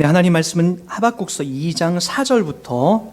네, 하나님 말씀은 하박국서 2장 4절부터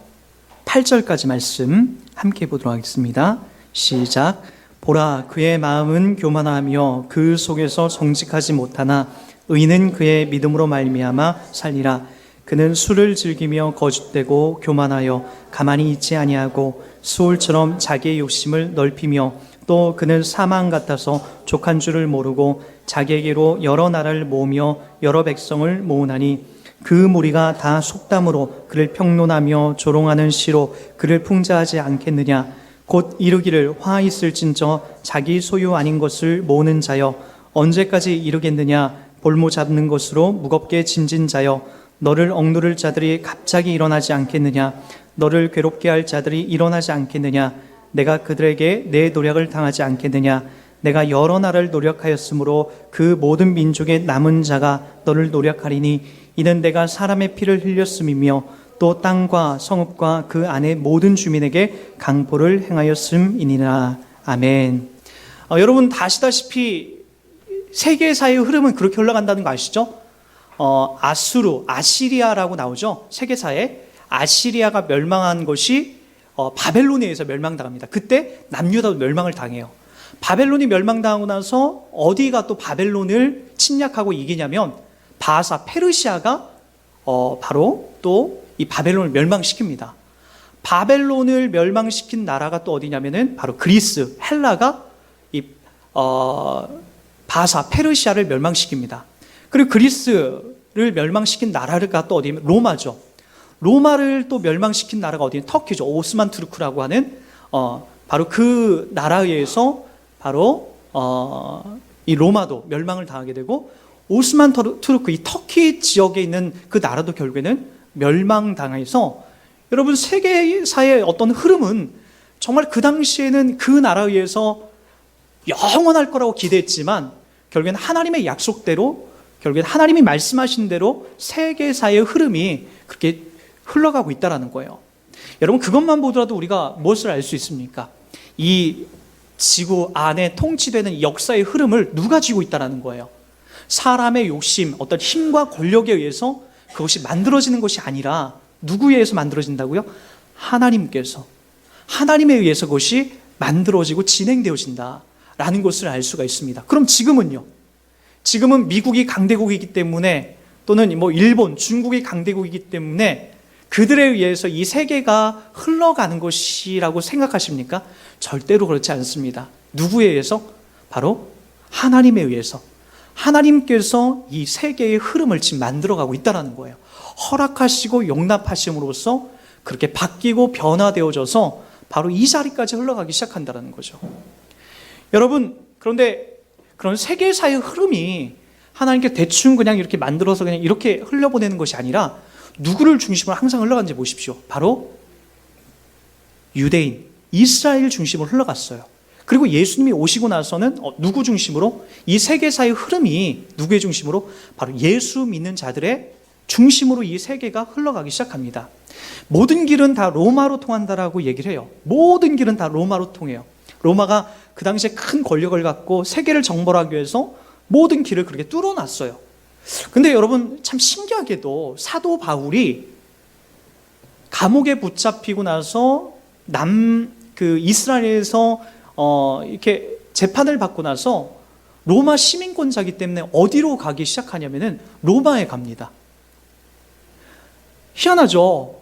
8절까지 말씀 함께 보도록 하겠습니다. 시작. 보라, 그의 마음은 교만하며 그 속에서 정직하지 못하나 의는 그의 믿음으로 말미암아 살리라. 그는 술을 즐기며 거짓되고 교만하여 가만히 있지 아니하고 수울처럼 자기의 욕심을 넓히며 또 그는 사망 같아서 족한 줄을 모르고 자기에게로 여러 나라를 모으며 여러 백성을 모으나니 그 무리가 다 속담으로 그를 평론하며 조롱하는 시로 그를 풍자하지 않겠느냐? 곧 이르기를 화 있을진저 자기 소유 아닌 것을 모으는 자여 언제까지 이르겠느냐? 볼모 잡는 것으로 무겁게 진진 자여 너를 억누를 자들이 갑자기 일어나지 않겠느냐? 너를 괴롭게 할 자들이 일어나지 않겠느냐? 내가 그들에게 내 노력을 당하지 않겠느냐 내가 여러 나라를 노력하였으므로 그 모든 민족의 남은 자가 너를 노력하리니 이는 내가 사람의 피를 흘렸음이며 또 땅과 성읍과 그 안의 모든 주민에게 강포를 행하였음이니라 아멘. 어, 여러분 다시다시피 세계사의 흐름은 그렇게 흘러간다는 거 아시죠? 어, 아수르, 아시리아라고 나오죠. 세계사에 아시리아가 멸망한 것이 어, 바벨론에 의해서 멸망당합니다. 그때 남유다도 멸망을 당해요. 바벨론이 멸망당하고 나서 어디가 또 바벨론을 침략하고 이기냐면 바사 페르시아가 어, 바로 또 이 바벨론을 멸망시킵니다. 바벨론을 멸망시킨 나라가 또 어디냐면은 바로 그리스, 헬라가 이 어, 바사 페르시아를 멸망시킵니다. 그리고 그리스를 멸망시킨 나라가 또 어디냐면 로마죠. 로마를 또 멸망시킨 나라가 어디냐 터키죠. 오스만 투르크라고 하는 어, 바로 그 나라에 의해서 바로 어, 이 로마도 멸망을 당하게 되고 오스만 투르크 이 터키 지역에 있는 그 나라도 결국에는 멸망당해서 여러분 세계사의 어떤 흐름은 정말 그 당시에는 그 나라에 의해서 영원할 거라고 기대했지만 결국엔 하나님의 약속대로 결국엔 하나님이 말씀하신 대로 세계사의 흐름이 그렇게 흘러가고 있다라는 거예요. 여러분 그것만 보더라도 우리가 무엇을 알 수 있습니까? 이 지구 안에 통치되는 이 역사의 흐름을 누가 쥐고 있다라는 거예요. 사람의 욕심, 어떤 힘과 권력에 의해서 그것이 만들어지는 것이 아니라 누구에 의해서 만들어진다고요? 하나님께서 하나님에 의해서 그것이 만들어지고 진행되어진다 라는 것을 알 수가 있습니다. 그럼 지금은요? 지금은 미국이 강대국이기 때문에 또는 뭐 일본, 중국이 강대국이기 때문에 그들에 의해서 이 세계가 흘러가는 것이라고 생각하십니까? 절대로 그렇지 않습니다. 누구에 의해서? 바로 하나님에 의해서. 하나님께서 이 세계의 흐름을 지금 만들어가고 있다는 거예요. 허락하시고 용납하심으로써 그렇게 바뀌고 변화되어져서 바로 이 자리까지 흘러가기 시작한다는 거죠. 여러분, 그런데 그런 세계사의 흐름이 하나님께 대충 그냥 이렇게 만들어서 그냥 이렇게 흘려보내는 것이 아니라 누구를 중심으로 항상 흘러간지 보십시오. 바로 유대인, 이스라엘 중심으로 흘러갔어요. 그리고 예수님이 오시고 나서는 어, 누구 중심으로? 이 세계사의 흐름이 누구의 중심으로? 바로 예수 믿는 자들의 중심으로 이 세계가 흘러가기 시작합니다. 모든 길은 다 로마로 통한다라고 얘기를 해요. 모든 길은 다 로마로 통해요. 로마가 그 당시에 큰 권력을 갖고 세계를 정벌하기 위해서 모든 길을 그렇게 뚫어놨어요. 근데 여러분 참 신기하게도 사도 바울이 감옥에 붙잡히고 나서 남 그 이스라엘에서 어 이렇게 재판을 받고 나서 로마 시민권자기 때문에 어디로 가기 시작하냐면은 로마에 갑니다. 희한하죠.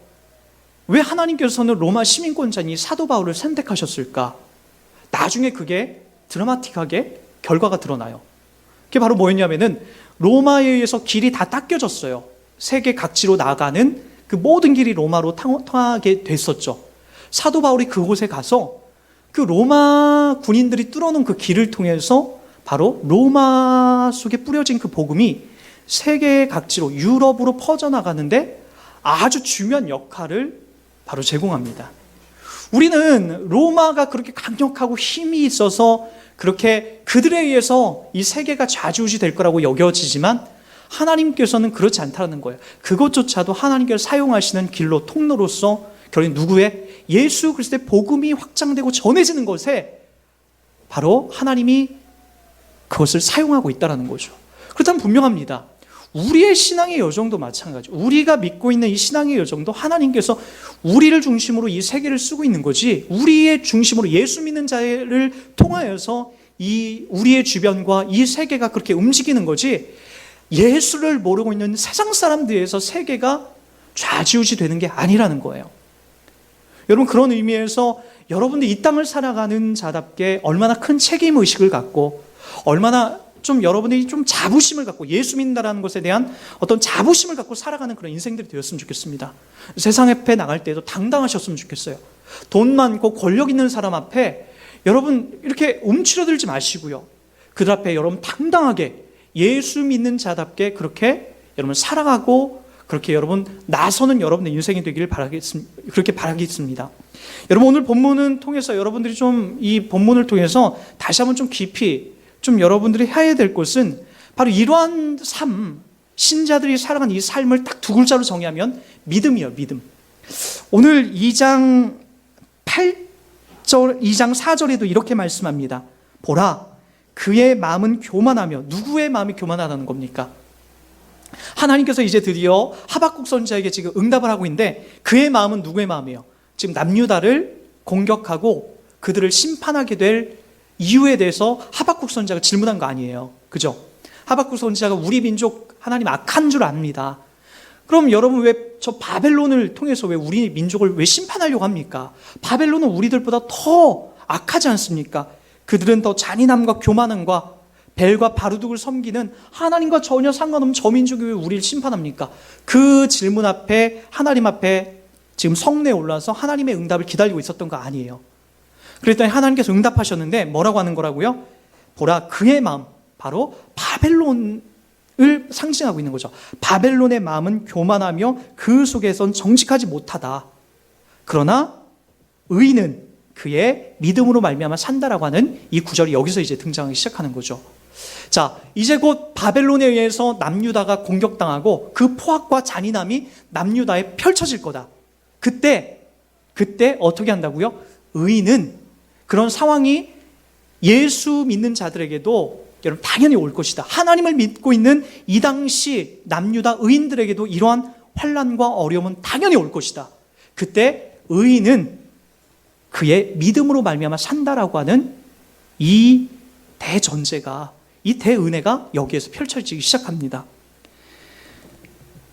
왜 하나님께서는 로마 시민권자인 이 사도 바울을 선택하셨을까? 나중에 그게 드라마틱하게 결과가 드러나요. 그게 바로 뭐였냐면은 로마에 의해서 길이 다 닦여졌어요. 세계 각지로 나가는 그 모든 길이 로마로 탕- 통하게 됐었죠. 사도 바울이 그곳에 가서 그 로마 군인들이 뚫어놓은 그 길을 통해서 바로 로마 속에 뿌려진 그 복음이 세계 각지로 유럽으로 퍼져나가는데 아주 중요한 역할을 바로 제공합니다. 우리는 로마가 그렇게 강력하고 힘이 있어서 그렇게 그들에 의해서 이 세계가 좌지우지 될 거라고 여겨지지만 하나님께서는 그렇지 않다는 거예요. 그것조차도 하나님께서 사용하시는 길로 통로로서 결국 누구의 예수 그리스도의 복음이 확장되고 전해지는 것에 바로 하나님이 그것을 사용하고 있다는 거죠. 그렇다면 분명합니다. 우리의 신앙의 여정도 마찬가지. 우리가 믿고 있는 이 신앙의 여정도 하나님께서 우리를 중심으로 이 세계를 쓰고 있는 거지. 우리의 중심으로 예수 믿는 자를 통하여서 이 우리의 주변과 이 세계가 그렇게 움직이는 거지. 예수를 모르고 있는 세상 사람들에서 세계가 좌지우지 되는 게 아니라는 거예요. 여러분 그런 의미에서 여러분들 이 땅을 살아가는 자답게 얼마나 큰 책임 의식을 갖고 얼마나 좀 여러분들이 좀 자부심을 갖고 예수 믿는다라는 것에 대한 어떤 자부심을 갖고 살아가는 그런 인생들이 되었으면 좋겠습니다. 세상 앞에 나갈 때도 당당하셨으면 좋겠어요. 돈 많고 권력 있는 사람 앞에 여러분 이렇게 움츠러들지 마시고요. 그들 앞에 여러분 당당하게 예수 믿는 자답게 그렇게 여러분 살아가고 그렇게 여러분 나서는 여러분의 인생이 되기를 바라겠습니다. 그렇게 바라겠습니다. 여러분 오늘 본문은 통해서 여러분들이 좀 이 본문을 통해서 다시 한번 좀 깊이 좀 여러분들이 해야 될 것은 바로 이러한 삶 신자들이 살아가는 이 삶을 딱 두 글자로 정의하면 믿음이요 믿음. 오늘 2장 8절 2장 4절에도 이렇게 말씀합니다. 보라 그의 마음은 교만하며 누구의 마음이 교만하다는 겁니까? 하나님께서 이제 드디어 하박국 선지자에게 지금 응답을 하고 있는데 그의 마음은 누구의 마음이에요? 지금 남유다를 공격하고 그들을 심판하게 될 이유에 대해서 하박국 선지자가 질문한 거 아니에요. 그죠? 하박국 선지자가 우리 민족 하나님 악한 줄 압니다. 그럼 여러분 왜 저 바벨론을 통해서 왜 우리 민족을 왜 심판하려고 합니까? 바벨론은 우리들보다 더 악하지 않습니까? 그들은 더 잔인함과 교만함과 벨과 바루둑을 섬기는 하나님과 전혀 상관없는 저 민족이 왜 우리를 심판합니까? 그 질문 앞에 하나님 앞에 지금 성내에 올라서 하나님의 응답을 기다리고 있었던 거 아니에요. 그랬더니 하나님께서 응답하셨는데 뭐라고 하는 거라고요? 보라 그의 마음 바로 바벨론을 상징하고 있는 거죠. 바벨론의 마음은 교만하며 그 속에선 정직하지 못하다. 그러나 의인은 그의 믿음으로 말미암아 산다라고 하는 이 구절이 여기서 이제 등장하기 시작하는 거죠. 자, 이제 곧 바벨론에 의해서 남유다가 공격당하고 그 포악과 잔인함이 남유다에 펼쳐질 거다. 그때 그때 어떻게 한다고요? 의인은 그런 상황이 예수 믿는 자들에게도 여러분 당연히 올 것이다. 하나님을 믿고 있는 이 당시 남유다 의인들에게도 이러한 환란과 어려움은 당연히 올 것이다. 그때 의인은 그의 믿음으로 말미암아 산다라고 하는 이 대전제가 이 대은혜가 여기에서 펼쳐지기 시작합니다.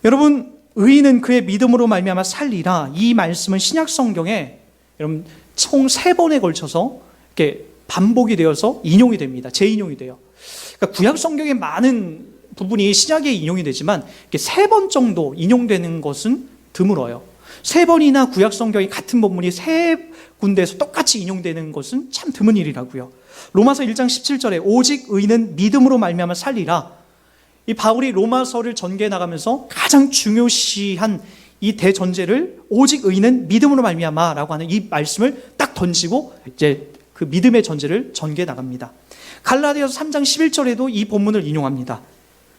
여러분 의인은 그의 믿음으로 말미암아 살리라 이 말씀은 신약 성경에 여러분 총 세 번에 걸쳐서 이렇게 반복이 되어서 인용이 됩니다. 재인용이 돼요. 그러니까 구약 성경의 많은 부분이 신약에 인용이 되지만 세번 정도 인용되는 것은 드물어요. 세 번이나 구약 성경이 같은 본문이 세 군데에서 똑같이 인용되는 것은 참 드문 일이라고요. 로마서 1장 17절에 오직 의인은 믿음으로 말미암아 살리라. 이 바울이 로마서를 전개해 나가면서 가장 중요시한 이 대전제를 오직 의인은 믿음으로 말미암아라고 하는 이 말씀을 딱 던지고 이제 그 믿음의 전제를 전개해 나갑니다. 갈라디아서 3장 11절에도 이 본문을 인용합니다.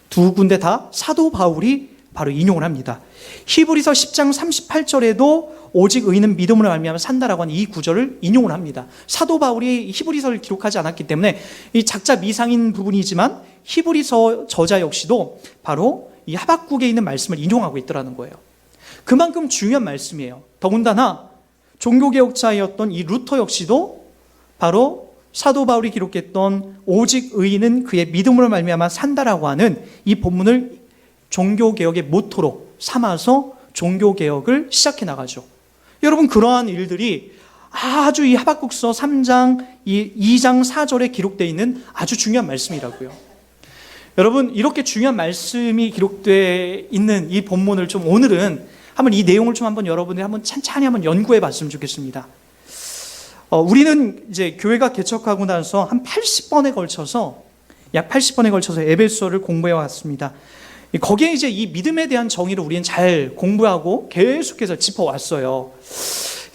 두 군데 다 사도 바울이 바로 인용을 합니다. 히브리서 10장 38절에도 오직 의인은 믿음으로 말미암아 산다라고 하는 이 구절을 인용을 합니다. 사도 바울이 히브리서를 기록하지 않았기 때문에 이 작자 미상인 부분이지만 히브리서 저자 역시도 바로 이 하박국에 있는 말씀을 인용하고 있더라는 거예요. 그만큼 중요한 말씀이에요. 더군다나 종교개혁자였던 이 루터 역시도 바로 사도 바울이 기록했던 오직 의인은 그의 믿음으로 말미암아 산다라고 하는 이 본문을 종교개혁의 모토로 삼아서 종교개혁을 시작해 나가죠. 여러분, 그러한 일들이 아주 이 하박국서 3장, 이 2장 4절에 기록되어 있는 아주 중요한 말씀이라고요. 여러분, 이렇게 중요한 말씀이 기록되어 있는 이 본문을 좀 오늘은 한번 이 내용을 좀 한번 여러분들이 한번 찬찬히 한번 연구해 봤으면 좋겠습니다. 어, 우리는 이제 교회가 개척하고 나서 한 80번에 걸쳐서 약 80번에 걸쳐서 에베소를 공부해 왔습니다. 거기에 이제 이 믿음에 대한 정의를 우리는 잘 공부하고 계속해서 짚어왔어요.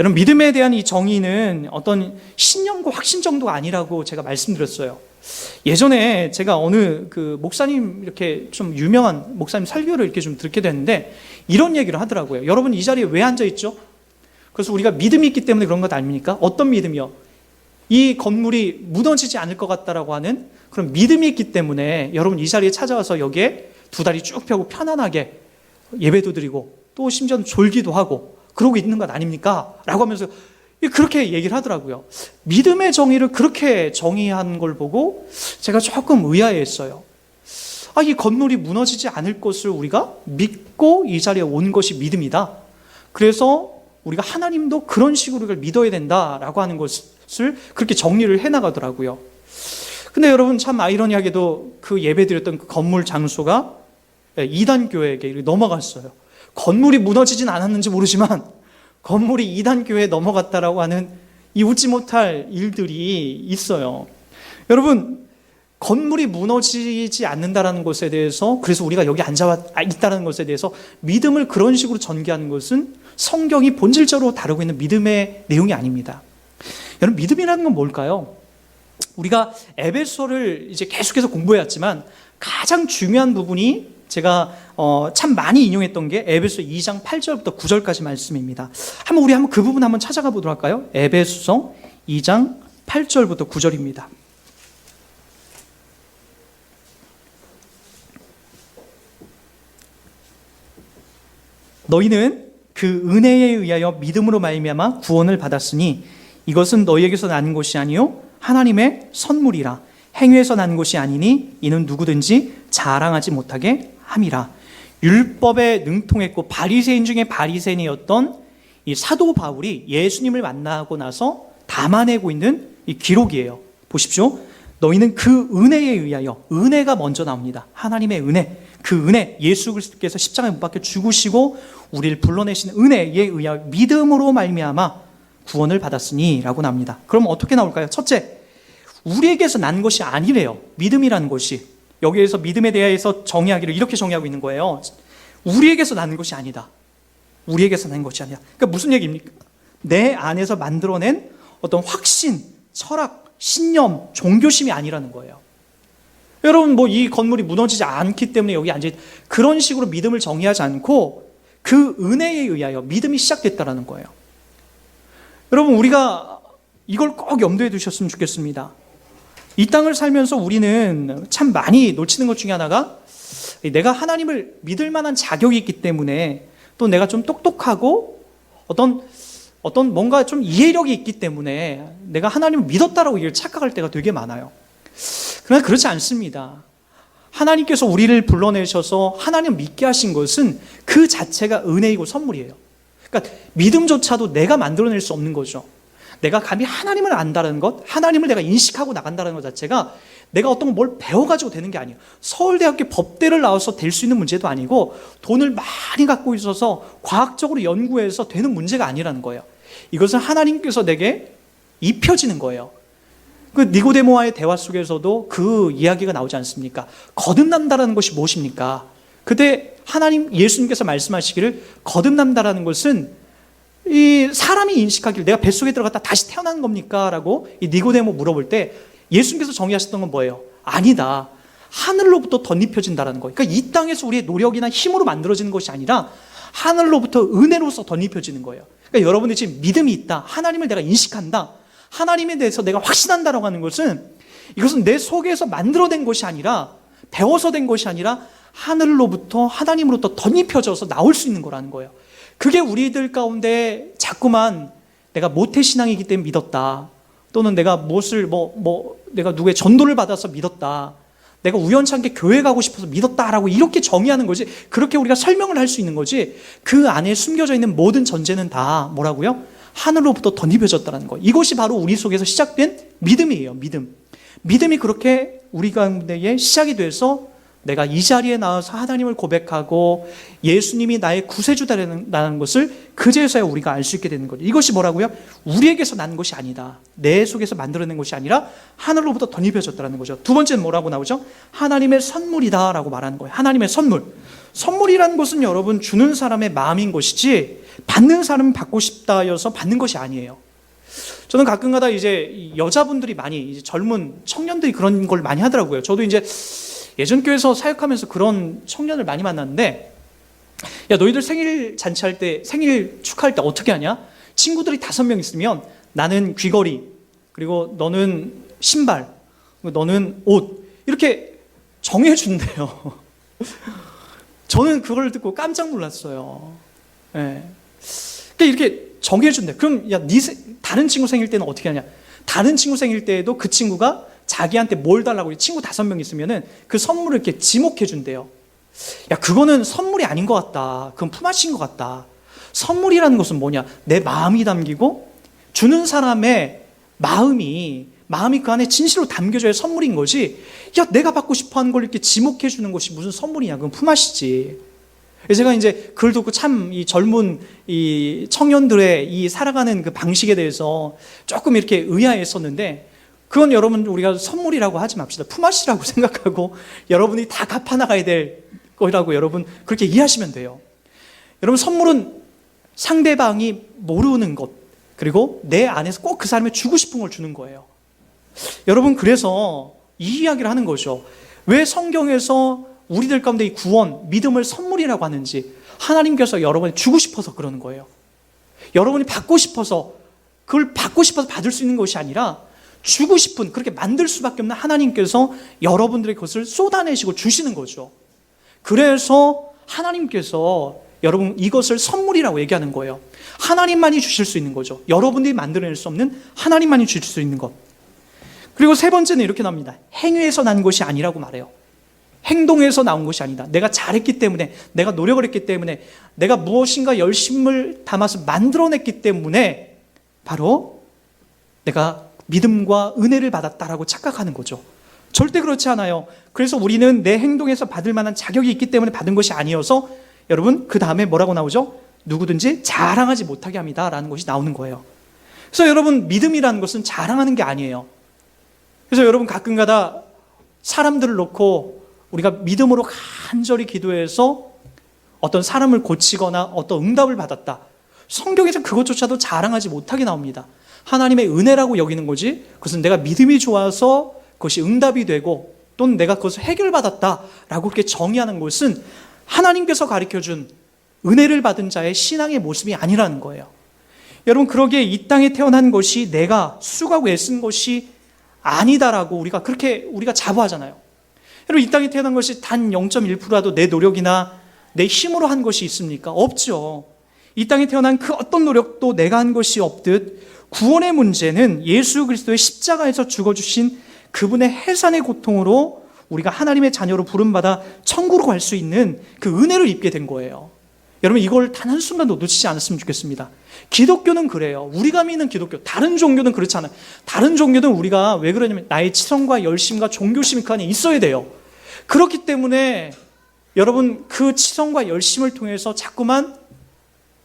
여러분, 믿음에 대한 이 정의는 어떤 신념과 확신 정도가 아니라고 제가 말씀드렸어요. 예전에 제가 어느 그 목사님 이렇게 좀 유명한 목사님 설교를 이렇게 좀 듣게 됐는데 이런 얘기를 하더라고요. 여러분 이 자리에 왜 앉아 있죠? 그래서 우리가 믿음이 있기 때문에 그런 것 아닙니까? 어떤 믿음이요? 이 건물이 무너지지 않을 것 같다라고 하는 그런 믿음이 있기 때문에 여러분 이 자리에 찾아와서 여기에 두 다리 쭉 펴고 편안하게 예배도 드리고 또 심지어는 졸기도 하고 그러고 있는 것 아닙니까? 라고 하면서 그렇게 얘기를 하더라고요. 믿음의 정의를 그렇게 정의한 걸 보고 제가 조금 의아했어요. 아, 이 건물이 무너지지 않을 것을 우리가 믿고 이 자리에 온 것이 믿음이다. 그래서 우리가 하나님도 그런 식으로 이걸 믿어야 된다라고 하는 것을 그렇게 정리를 해 나가더라고요. 근데 여러분 참 아이러니하게도 그 예배 드렸던 그 건물 장소가 이단 교회에게 넘어갔어요. 건물이 무너지진 않았는지 모르지만 건물이 이단 교회에 넘어갔다라고 하는 이 웃지 못할 일들이 있어요. 여러분 건물이 무너지지 않는다라는 것에 대해서 그래서 우리가 여기 앉아 있다는 것에 대해서 믿음을 그런 식으로 전개하는 것은 성경이 본질적으로 다루고 있는 믿음의 내용이 아닙니다. 여러분 믿음이라는 건 뭘까요? 우리가 에베소를 이제 계속해서 공부해왔지만 가장 중요한 부분이 제가 어, 참 많이 인용했던 게 에베소 2장 8절부터 9절까지 말씀입니다. 한번 우리 한번 그 부분 한번 찾아가 보도록 할까요? 에베소서 2장 8절부터 9절입니다. 너희는 그 은혜에 의하여 믿음으로 말미암아 구원을 받았으니 이것은 너희에게서 난 것이 아니요 하나님의 선물이라 행위에서 난 것이 아니니 이는 누구든지 자랑하지 못하게 함이라 율법에 능통했고 바리새인 중에 바리새인이었던 이 사도 바울이 예수님을 만나고 나서 담아내고 있는 이 기록이에요. 보십시오. 너희는 그 은혜에 의하여 은혜가 먼저 나옵니다. 하나님의 은혜. 그 은혜 예수 그리스도께서 십자가에 못 박혀 죽으시고 우리를 불러내신 은혜에 의하여 믿음으로 말미암아 구원을 받았으니라고 나옵니다. 그럼 어떻게 나올까요? 첫째, 우리에게서 난 것이 아니래요. 믿음이라는 것이. 여기에서 믿음에 대해서 정의하기를 이렇게 정의하고 있는 거예요. 우리에게서 난 것이 아니다. 우리에게서 난 것이 아니야. 그러니까 무슨 얘기입니까? 내 안에서 만들어낸 어떤 확신, 철학, 신념, 종교심이 아니라는 거예요. 여러분, 뭐 이 건물이 무너지지 않기 때문에 여기 앉아 그런 식으로 믿음을 정의하지 않고 그 은혜에 의하여 믿음이 시작됐다라는 거예요. 여러분, 우리가 이걸 꼭 염두에 두셨으면 좋겠습니다. 이 땅을 살면서 우리는 참 많이 놓치는 것 중에 하나가 내가 하나님을 믿을 만한 자격이 있기 때문에 또 내가 좀 똑똑하고 어떤 어떤 뭔가 좀 이해력이 있기 때문에 내가 하나님을 믿었다라고 이걸 착각할 때가 되게 많아요. 그러나 그렇지 않습니다. 하나님께서 우리를 불러내셔서 하나님 믿게 하신 것은 그 자체가 은혜이고 선물이에요. 그러니까 믿음조차도 내가 만들어낼 수 없는 거죠. 내가 감히 하나님을 안다는 것, 하나님을 내가 인식하고 나간다는 것 자체가 내가 어떤 뭘 배워가지고 되는 게 아니에요. 서울대학교 법대를 나와서 될 수 있는 문제도 아니고 돈을 많이 갖고 있어서 과학적으로 연구해서 되는 문제가 아니라는 거예요. 이것은 하나님께서 내게 입혀지는 거예요. 그 니고데모와의 대화 속에서도 그 이야기가 나오지 않습니까? 거듭난다라는 것이 무엇입니까? 그때 하나님 예수님께서 말씀하시기를 거듭난다라는 것은 이 사람이 인식하기를 내가 뱃속에 들어갔다 다시 태어나는 겁니까? 라고 이 니고데모 물어볼 때 예수님께서 정의하셨던 건 뭐예요? 아니다. 하늘로부터 덧입혀진다라는 거예요. 그러니까 이 땅에서 우리의 노력이나 힘으로 만들어지는 것이 아니라 하늘로부터 은혜로서 덧입혀지는 거예요. 그러니까 여러분이 지금 믿음이 있다. 하나님을 내가 인식한다. 하나님에 대해서 내가 확신한다라고 하는 것은 이것은 내 속에서 만들어낸 것이 아니라 배워서 된 것이 아니라 하늘로부터 하나님으로부터 덧입혀져서 나올 수 있는 거라는 거예요. 그게 우리들 가운데 자꾸만 내가 모태 신앙이기 때문에 믿었다. 또는 내가 무엇을 뭐, 뭐, 내가 누구의 전도를 받아서 믿었다. 내가 우연찮게 교회 가고 싶어서 믿었다라고 이렇게 정의하는 거지. 그렇게 우리가 설명을 할 수 있는 거지. 그 안에 숨겨져 있는 모든 전제는 다 뭐라고요? 하늘로부터 덧입혀졌다는 거. 이것이 바로 우리 속에서 시작된 믿음이에요. 믿음. 믿음이 그렇게 우리 가운데에 시작이 돼서 내가 이 자리에 나와서 하나님을 고백하고 예수님이 나의 구세주다라는 것을 그제서야 우리가 알 수 있게 되는 거죠. 이것이 뭐라고요? 우리에게서 난 것이 아니다. 내 속에서 만들어낸 것이 아니라 하늘로부터 덧입혀졌다는 거죠. 두 번째는 뭐라고 나오죠? 하나님의 선물이다라고 말하는 거예요. 하나님의 선물. 선물이라는 것은 여러분 주는 사람의 마음인 것이지 받는 사람은 받고 싶다여서 받는 것이 아니에요. 저는 가끔가다 이제 여자분들이 많이 이제 젊은 청년들이 그런 걸 많이 하더라고요. 저도 이제 예전 교회에서 사역하면서 그런 청년을 많이 만났는데 야 너희들 생일 잔치할 때 생일 축하할 때 어떻게 하냐? 친구들이 다섯 명 있으면 나는 귀걸이 그리고 너는 신발 너는 옷 이렇게 정해준대요. 저는 그걸 듣고 깜짝 놀랐어요. 예. 그러니까 이렇게 정해준대. 그럼 야, 네 세- 다른 친구 생일 때는 어떻게 하냐? 다른 친구 생일 때에도 그 친구가 자기한테 뭘 달라고 친구 다섯 명 있으면은 그 선물을 이렇게 지목해 준대요. 야, 그거는 선물이 아닌 것 같다. 그건 품앗인 것 같다. 선물이라는 것은 뭐냐? 내 마음이 담기고 주는 사람의 마음이 마음이 그 안에 진실로 담겨져야 선물인 거지. 야, 내가 받고 싶어 하는 걸 이렇게 지목해 주는 것이 무슨 선물이냐? 그건 품앗이지. 제가 이제 글 듣고 참 이 젊은 이 청년들의 이 살아가는 그 방식에 대해서 조금 이렇게 의아했었는데 그건 여러분 우리가 선물이라고 하지 맙시다. 품앗이라고 생각하고 여러분이 다 갚아 나가야 될 거라고 여러분 그렇게 이해하시면 돼요. 여러분 선물은 상대방이 모르는 것 그리고 내 안에서 꼭 그 사람이 주고 싶은 걸 주는 거예요. 여러분 그래서 이 이야기를 하는 거죠. 왜 성경에서 우리들 가운데 이 구원, 믿음을 선물이라고 하는지 하나님께서 여러분이 주고 싶어서 그러는 거예요. 여러분이 받고 싶어서 그걸 받고 싶어서 받을 수 있는 것이 아니라 주고 싶은 그렇게 만들 수밖에 없는 하나님께서 여러분들의 것을 쏟아내시고 주시는 거죠. 그래서 하나님께서 여러분 이것을 선물이라고 얘기하는 거예요. 하나님만이 주실 수 있는 거죠. 여러분들이 만들어낼 수 없는 하나님만이 주실 수 있는 것. 그리고 세 번째는 이렇게 나옵니다. 행위에서 난 것이 아니라고 말해요. 행동에서 나온 것이 아니다. 내가 잘했기 때문에, 내가 노력을 했기 때문에, 내가 무엇인가 열심을 담아서 만들어냈기 때문에 바로 내가 믿음과 은혜를 받았다라고 착각하는 거죠. 절대 그렇지 않아요. 그래서 우리는 내 행동에서 받을 만한 자격이 있기 때문에 받은 것이 아니어서 여러분 그 다음에 뭐라고 나오죠? 누구든지 자랑하지 못하게 합니다라는 것이 나오는 거예요. 그래서 여러분 믿음이라는 것은 자랑하는 게 아니에요. 그래서 여러분 가끔가다 사람들을 놓고 우리가 믿음으로 간절히 기도해서 어떤 사람을 고치거나 어떤 응답을 받았다. 성경에서 그것조차도 자랑하지 못하게 나옵니다. 하나님의 은혜라고 여기는 거지. 그것은 내가 믿음이 좋아서 그것이 응답이 되고 또는 내가 그것을 해결받았다라고 그렇게 정의하는 것은 하나님께서 가르쳐 준 은혜를 받은 자의 신앙의 모습이 아니라는 거예요. 여러분 그러기에 이 땅에 태어난 것이 내가 수고하고 애쓴 것이 아니다라고 우리가 그렇게 우리가 자부하잖아요. 여러분 이 땅에 태어난 것이 단 0.1%라도 내 노력이나 내 힘으로 한 것이 있습니까? 없죠. 이 땅에 태어난 그 어떤 노력도 내가 한 것이 없듯 구원의 문제는 예수 그리스도의 십자가에서 죽어주신 그분의 해산의 고통으로 우리가 하나님의 자녀로 부름받아 천국으로 갈 수 있는 그 은혜를 입게 된 거예요. 여러분 이걸 단 한순간도 놓치지 않았으면 좋겠습니다. 기독교는 그래요. 우리가 믿는 기독교. 다른 종교는 그렇지 않아요. 다른 종교는 우리가 왜 그러냐면 나의 치성과 열심과 종교심이 그 있어야 돼요. 그렇기 때문에 여러분 그 치성과 열심을 통해서 자꾸만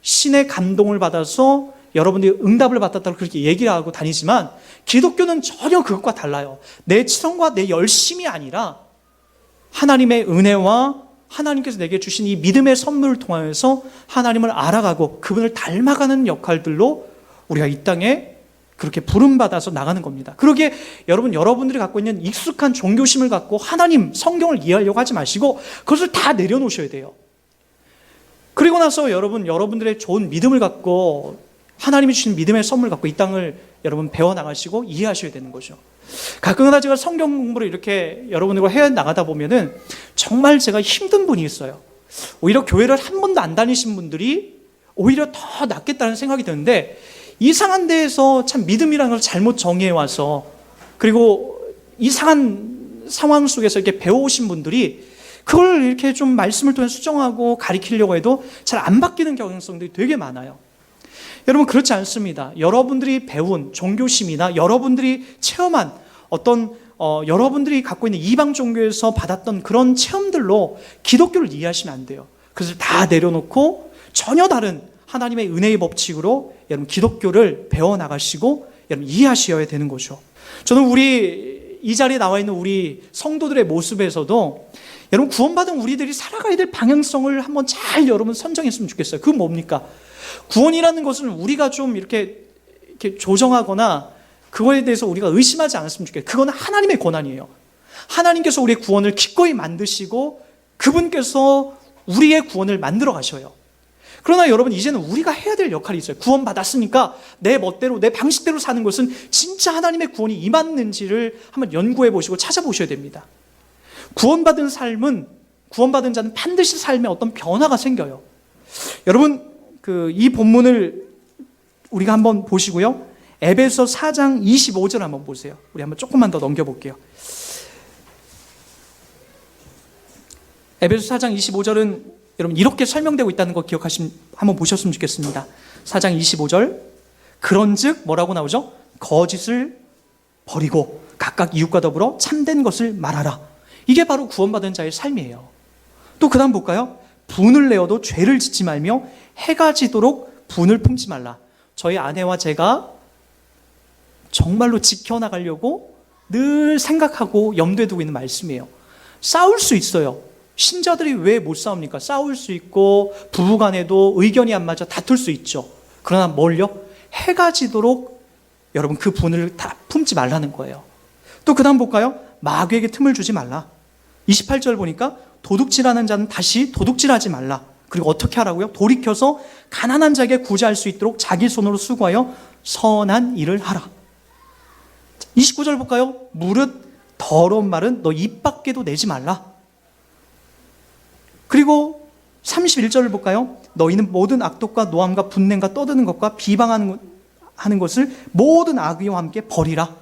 신의 감동을 받아서 여러분들이 응답을 받았다고 그렇게 얘기를 하고 다니지만 기독교는 전혀 그것과 달라요. 내 치성과 내 열심이 아니라 하나님의 은혜와 하나님께서 내게 주신 이 믿음의 선물을 통하여서 하나님을 알아가고 그분을 닮아가는 역할들로 우리가 이 땅에 그렇게 부름받아서 나가는 겁니다. 그러기에 여러분, 여러분들이 갖고 있는 익숙한 종교심을 갖고 하나님, 성경을 이해하려고 하지 마시고 그것을 다 내려놓으셔야 돼요. 그리고 나서 여러분, 여러분들의 좋은 믿음을 갖고 하나님이 주신 믿음의 선물 갖고 이 땅을 여러분 배워나가시고 이해하셔야 되는 거죠. 가끔가다 제가 성경 공부를 이렇게 여러분들과 해 나가다 보면은 정말 제가 힘든 분이 있어요. 오히려 교회를 한 번도 안 다니신 분들이 오히려 더 낫겠다는 생각이 드는데 이상한 데에서 참 믿음이라는 걸 잘못 정의해 와서 그리고 이상한 상황 속에서 이렇게 배워오신 분들이 그걸 이렇게 좀 말씀을 통해 수정하고 가리키려고 해도 잘 안 바뀌는 경향성들이 되게 많아요. 여러분 그렇지 않습니다. 여러분들이 배운 종교심이나 여러분들이 체험한 어떤 어, 여러분들이 갖고 있는 이방 종교에서 받았던 그런 체험들로 기독교를 이해하시면 안 돼요. 그것을 다 내려놓고 전혀 다른 하나님의 은혜의 법칙으로 여러분 기독교를 배워 나가시고 여러분 이해하셔야 되는 거죠. 저는 우리 이 자리에 나와 있는 우리 성도들의 모습에서도 여러분 구원받은 우리들이 살아가야 될 방향성을 한번 잘 여러분 선정했으면 좋겠어요. 그건 뭡니까? 구원이라는 것은 우리가 좀 이렇게, 이렇게 조정하거나 그거에 대해서 우리가 의심하지 않았으면 좋겠어요. 그건 하나님의 권한이에요. 하나님께서 우리의 구원을 기꺼이 만드시고 그분께서 우리의 구원을 만들어 가셔요. 그러나 여러분 이제는 우리가 해야 될 역할이 있어요. 구원 받았으니까 내 멋대로 내 방식대로 사는 것은 진짜 하나님의 구원이 임했는지를 한번 연구해 보시고 찾아보셔야 됩니다. 구원받은 삶은 구원받은 자는 반드시 삶에 어떤 변화가 생겨요. 여러분, 그 이 본문을 우리가 한번 보시고요. 에베소 4장 25절 한번 보세요. 우리 한번 조금만 더 넘겨 볼게요. 에베소 4장 25절은 여러분 이렇게 설명되고 있다는 거 기억하시면 한번 보셨으면 좋겠습니다. 4장 25절 그런즉 뭐라고 나오죠? 거짓을 버리고 각각 이웃과 더불어 참된 것을 말하라. 이게 바로 구원받은 자의 삶이에요. 또 그다음 볼까요? 분을 내어도 죄를 짓지 말며 해가 지도록 분을 품지 말라. 저희 아내와 제가 정말로 지켜나가려고 늘 생각하고 염두에 두고 있는 말씀이에요. 싸울 수 있어요. 신자들이 왜 못 싸웁니까? 싸울 수 있고 부부 간에도 의견이 안 맞아 다툴 수 있죠. 그러나 뭘요? 해가 지도록 여러분 그 분을 다 품지 말라는 거예요. 또 그다음 볼까요? 마귀에게 틈을 주지 말라. 28절 보니까 도둑질하는 자는 다시 도둑질하지 말라. 그리고 어떻게 하라고요? 돌이켜서 가난한 자에게 구제할 수 있도록 자기 손으로 수고하여 선한 일을 하라. 29절 볼까요? 무릇 더러운 말은 너 입 밖에도 내지 말라. 그리고 31절을 볼까요? 너희는 모든 악독과 노함과 분냄과 떠드는 것과 비방하는 것- 하는 것을 모든 악의와 함께 버리라.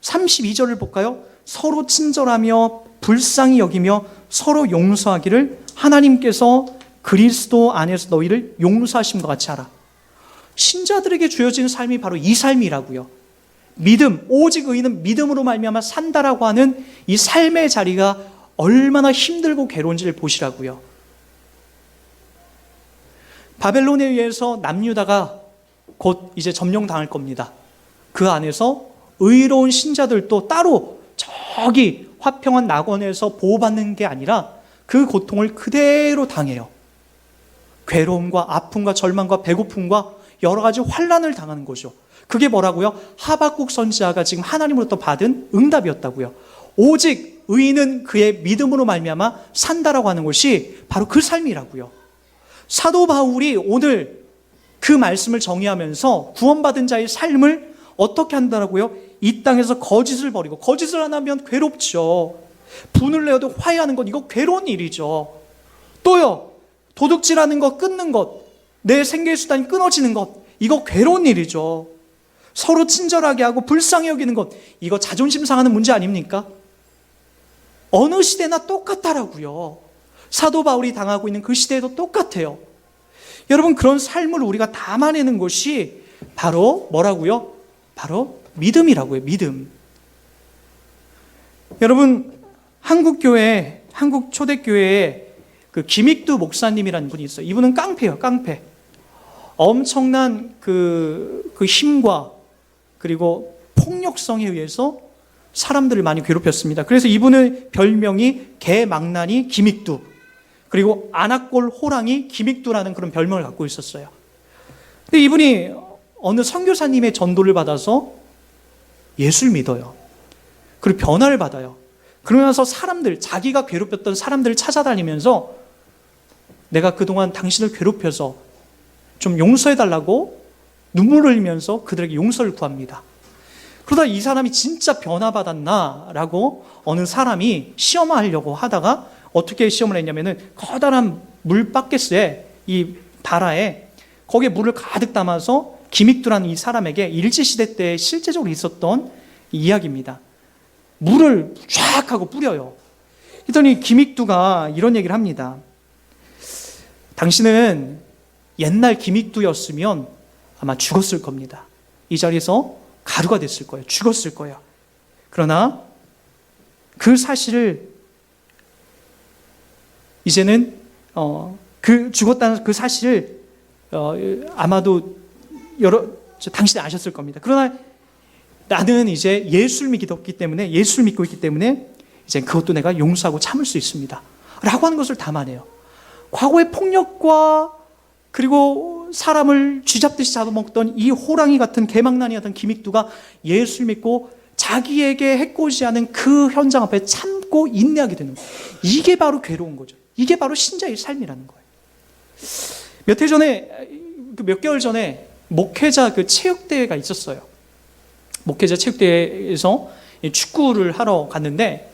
32절을 볼까요? 서로 친절하며 불쌍히 여기며 서로 용서하기를 하나님께서 그리스도 안에서 너희를 용서하심과 같이 하라. 신자들에게 주어진 삶이 바로 이 삶이라고요. 믿음, 오직 의인은 믿음으로 말미암아 산다라고 하는 이 삶의 자리가 얼마나 힘들고 괴로운지를 보시라고요. 바벨론에 의해서 남유다가 곧 이제 점령당할 겁니다. 그 안에서 의로운 신자들도 따로 저기 화평한 낙원에서 보호받는 게 아니라 그 고통을 그대로 당해요. 괴로움과 아픔과 절망과 배고픔과 여러 가지 환란을 당하는 거죠. 그게 뭐라고요? 하박국 선지자가 지금 하나님으로부터 받은 응답이었다고요. 오직 의인은 그의 믿음으로 말미암아 산다라고 하는 것이 바로 그 삶이라고요. 사도 바울이 오늘 그 말씀을 정의하면서 구원받은 자의 삶을 어떻게 한다라고요? 이 땅에서 거짓을 버리고 거짓을 안 하면 괴롭죠. 분을 내어도 화해하는 것 이거 괴로운 일이죠. 또요. 도둑질하는 것 끊는 것, 내 생계 수단이 끊어지는 것 이거 괴로운 일이죠. 서로 친절하게 하고 불쌍히 여기는 것 이거 자존심 상하는 문제 아닙니까? 어느 시대나 똑같다라고요. 사도 바울이 당하고 있는 그 시대에도 똑같아요. 여러분 그런 삶을 우리가 담아내는 것이 바로 뭐라고요? 바로 믿음이라고요. 믿음. 여러분 한국 교회, 한국 초대교회에 그 김익두 목사님이라는 분이 있어요. 이분은 깡패예요. 깡패. 엄청난 그, 그 힘과 그리고 폭력성에 의해서 사람들을 많이 괴롭혔습니다. 그래서 이분의 별명이 개망나니 김익두 그리고 아나꼴 호랑이 김익두라는 그런 별명을 갖고 있었어요. 근데 이분이 어느 선교사님의 전도를 받아서 예수를 믿어요. 그리고 변화를 받아요. 그러면서 사람들, 자기가 괴롭혔던 사람들을 찾아다니면서 내가 그동안 당신을 괴롭혀서 좀 용서해달라고 눈물을 흘리면서 그들에게 용서를 구합니다. 그러다 이 사람이 진짜 변화받았나라고 어느 사람이 시험하려고 하다가 어떻게 시험을 했냐면은 커다란 물 바켓에 이 바라에 거기에 물을 가득 담아서 김익두라는 이 사람에게 일제시대 때 실제적으로 있었던 이야기입니다. 물을 쫙 하고 뿌려요. 그랬더니 김익두가 이런 얘기를 합니다. 당신은 옛날 김익두였으면 아마 죽었을 겁니다. 이 자리에서 가루가 됐을 거예요. 죽었을 거예요. 그러나 그 사실을 이제는 어, 그 죽었다는 그 사실을 어, 아마도 여러 저, 당신이 아셨을 겁니다. 그러나 나는 이제 예수를 믿기 때문에 예수를 믿고 있기 때문에 이제 그것도 내가 용서하고 참을 수 있습니다. 라고 하는 것을 담아내요. 과거의 폭력과 그리고 사람을 쥐잡듯이 잡아먹던 이 호랑이 같은 개망난이었던 김익두가 예수를 믿고 자기에게 해코지 않은 그 현장 앞에 참고 인내하게 되는 거예요. 이게 바로 괴로운 거죠. 이게 바로 신자의 삶이라는 거예요. 몇 해 전에, 그몇 개월 전에 목회자 그 체육대회가 있었어요. 목회자 체육대회에서 이 축구를 하러 갔는데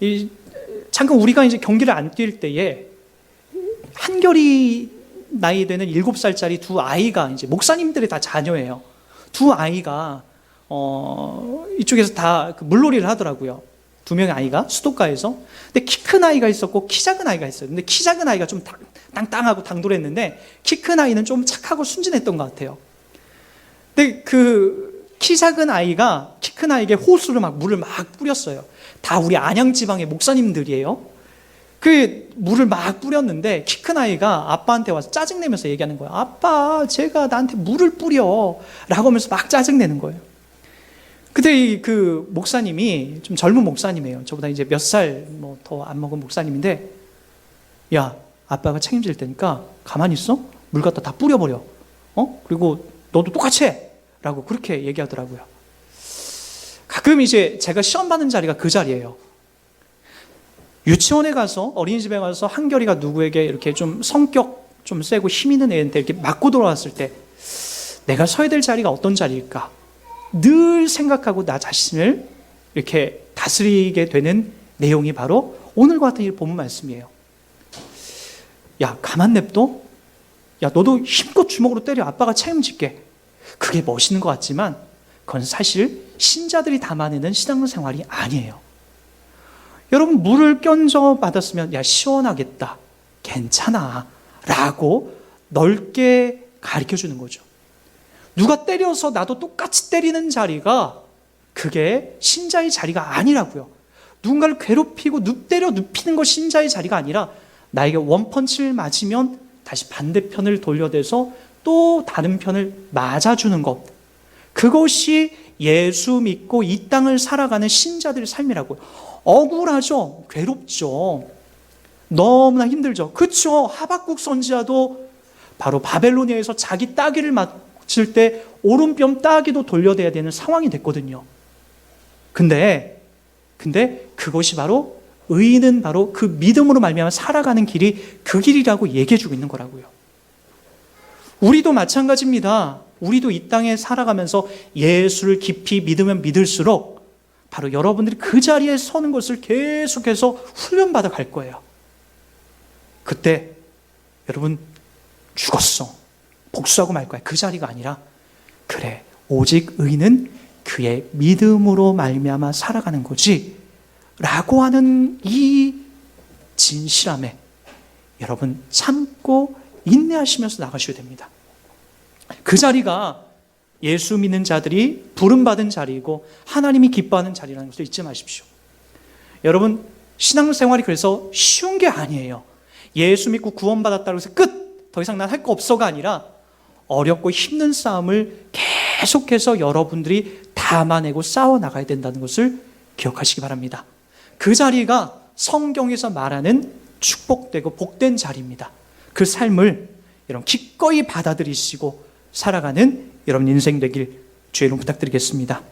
이 잠깐 우리가 이제 경기를 안 뛸 때에 한결이 나이 되는 일곱 살짜리 두 아이가 이제 목사님들의 다 자녀예요. 두 아이가 어 이쪽에서 다그 물놀이를 하더라고요. 두 명의 아이가 수도가에서. 근데 키 큰 아이가 있었고 키 작은 아이가 있어요. 근데 키 작은 아이가 좀 당- 땅땅하고 당돌했는데 키 큰 아이는 좀 착하고 순진했던 것 같아요. 근데 그 키 작은 아이가 키 큰 아이에게 호수를 막 물을 막 뿌렸어요. 다 우리 안양 지방의 목사님들이에요. 그 물을 막 뿌렸는데 키 큰 아이가 아빠한테 와서 짜증내면서 얘기하는 거예요. 아빠, 제가 나한테 물을 뿌려. 라고 하면서 막 짜증내는 거예요. 그때 이 그 목사님이 좀 젊은 목사님이에요. 저보다 이제 몇 살 뭐 더 안 먹은 목사님인데 야, 아빠가 책임질 테니까 가만히 있어? 물 갖다 다 뿌려버려. 어? 그리고 너도 똑같이 해. 라고 그렇게 얘기하더라고요. 가끔 이제 제가 시험 받는 자리가 그 자리예요. 유치원에 가서 어린이집에 가서 한결이가 누구에게 이렇게 좀 성격 좀 세고 힘 있는 애한테 이렇게 맞고 돌아왔을 때 내가 서야 될 자리가 어떤 자리일까? 늘 생각하고 나 자신을 이렇게 다스리게 되는 내용이 바로 오늘과 같은 이 본문 말씀이에요. 야, 가만 냅둬? 야, 너도 힘껏 주먹으로 때려. 아빠가 책임질게. 그게 멋있는 것 같지만 그건 사실 신자들이 담아내는 신앙생활이 아니에요. 여러분 물을 껴져 받았으면 야 시원하겠다 괜찮아 라고 넓게 가르쳐 주는 거죠 누가 때려서 나도 똑같이 때리는 자리가 그게 신자의 자리가 아니라고요 누군가를 괴롭히고 눕 때려 눕히는 것 신자의 자리가 아니라 나에게 원펀치를 맞으면 다시 반대편을 돌려대서 또 다른 편을 맞아주는 것 그것이 예수 믿고 이 땅을 살아가는 신자들의 삶이라고요 억울하죠. 괴롭죠. 너무나 힘들죠. 그렇죠. 하박국 선지자도 바로 바벨로니아에서 자기 따귀를 맞을 때 오른뼘 따귀도 돌려대야 되는 상황이 됐거든요. 근데 근데 그것이 바로 의인은 바로 그 믿음으로 말미암아 살아가는 길이 그 길이라고 얘기해 주고 있는 거라고요. 우리도 마찬가지입니다. 우리도 이 땅에 살아가면서 예수를 깊이 믿으면 믿을수록 바로 여러분들이 그 자리에 서는 것을 계속해서 훈련받아 갈 거예요. 그때 여러분 죽었어. 복수하고 말 거야. 그 자리가 아니라 그래. 오직 의는 그의 믿음으로 말미암아 살아가는 거지. 라고 하는 이 진실함에 여러분 참고 인내하시면서 나가셔야 됩니다. 그 자리가 예수 믿는 자들이 부름받은 자리이고 하나님이 기뻐하는 자리라는 것을 잊지 마십시오. 여러분, 신앙생활이 그래서 쉬운 게 아니에요. 예수 믿고 구원받았다고 해서 끝! 더 이상 난 할 거 없어가 아니라 어렵고 힘든 싸움을 계속해서 여러분들이 담아내고 싸워 나가야 된다는 것을 기억하시기 바랍니다. 그 자리가 성경에서 말하는 축복되고 복된 자리입니다. 그 삶을 여러분 기꺼이 받아들이시고 살아가는 여러분 인생 되길 주의 이름 부탁드리겠습니다.